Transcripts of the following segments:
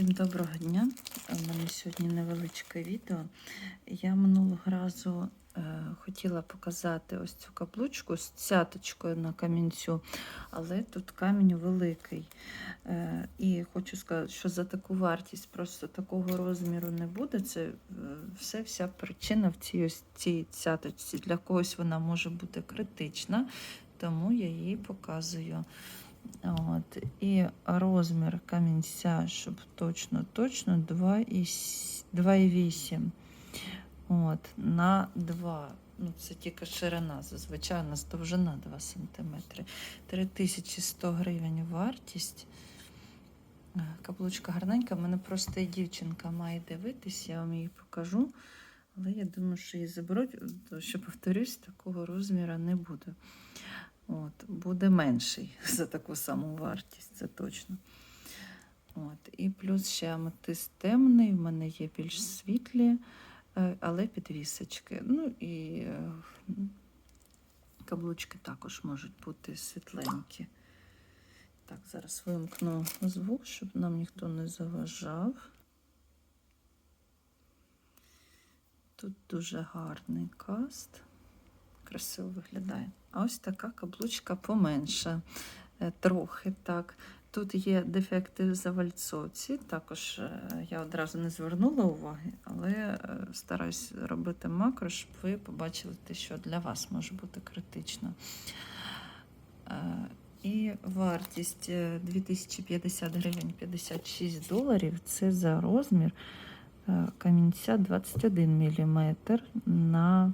Всім доброго дня. У мене сьогодні невеличке відео. Я минулого разу е, хотіла показати ось цю каблучку з цяточкою на камінцю, але тут камінь великий. Е, і хочу сказати, що за таку вартість просто такого розміру не буде. Це е, все вся причина в цій ось цій цяточці. Для когось вона може бути критична, тому я її показую. От, і розмір камінця, щоб точно, точно 2,8 От, на 2. Ну, це тільки ширина, зазвичай у нас довжина 2 см. 3100 гривень вартість. Е, Каблучка гарненька, в мене просто і дівчинка має дивитись, я вам її покажу. Але я думаю, що її заберуть, що, повторюсь, такого розміру не буде. От, Буде менший за таку саму вартість, це точно. От, І плюс ще аметист темний, в мене є більш світлі, е, але підвісочки. Ну і е, каблучки також можуть бути світленькі. Так, зараз вимкну звук, щоб нам ніхто не заважав. Тут дуже гарний каст красиво виглядає. А ось така каблучка поменша. Е, Трохи так. Тут є дефекти в завальцовці. Також е, я одразу не звернула уваги, але е, стараюсь робити макро, щоб ви побачили те, що для вас може бути критично. І вартість 2050 гривень 56 доларів це за розмір камінця 21 мм на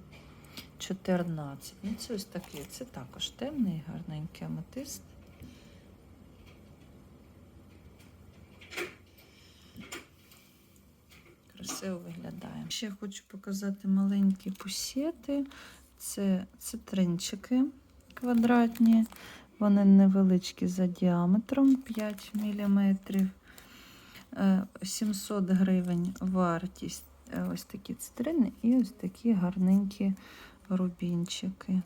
14. Ну, це ось такий, це також темний, гарненький аметист. Красиво виглядає. Ще хочу показати маленькі пусети. Це цитринчики квадратні, вони невеличкі за діаметром 5 мм. 700 гривень вартість. Е, ось такі цитрини і ось такі гарненькі рубінчики.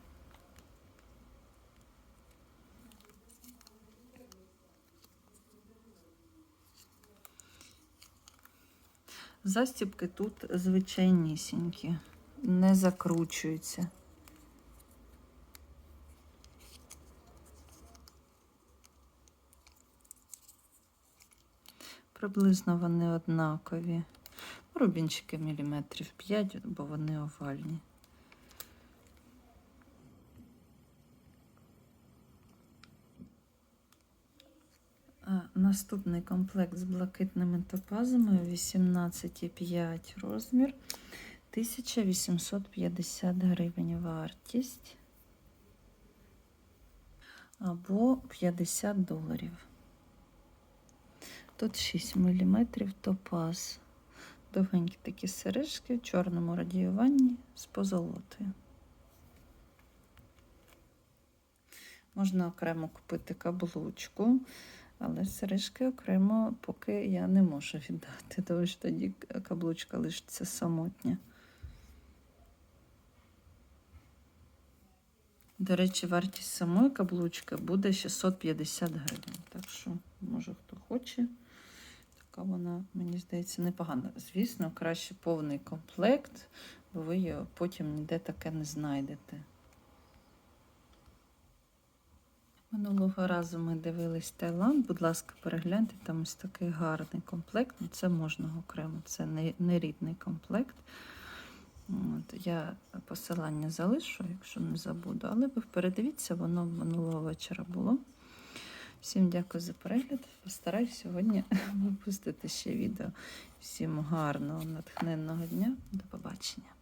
Застібки тут звичайнісінькі, не закручуються. Приблизно вони однакові. Рубінчики міліметрів 5, бо вони овальні. Наступний комплект з блакитними топазами 18,5 розмір, 1850 гривень вартість або 50 доларів. Тут 6 мм топаз. Довгенькі такі сережки в чорному радіюванні з позолотою. Можна окремо купити каблучку. Але сережки окремо поки я не можу віддати, тому що тоді каблучка лишиться самотня. До речі, вартість самої каблучки буде 650 гривень. Так що, може, хто хоче, така вона, мені здається, непогана. Звісно, краще повний комплект, бо ви його потім ніде таке не знайдете. Минулого разу ми дивились Таїланд. Будь ласка, перегляньте, там ось такий гарний комплект. Ну, Це можна окремо, це не, рідний комплект. От, Я посилання залишу, якщо не забуду, але ви передивіться, воно минулого вечора було. Всім дякую за перегляд. Постараюсь сьогодні випустити ще відео. Всім гарного, натхненного дня. До побачення.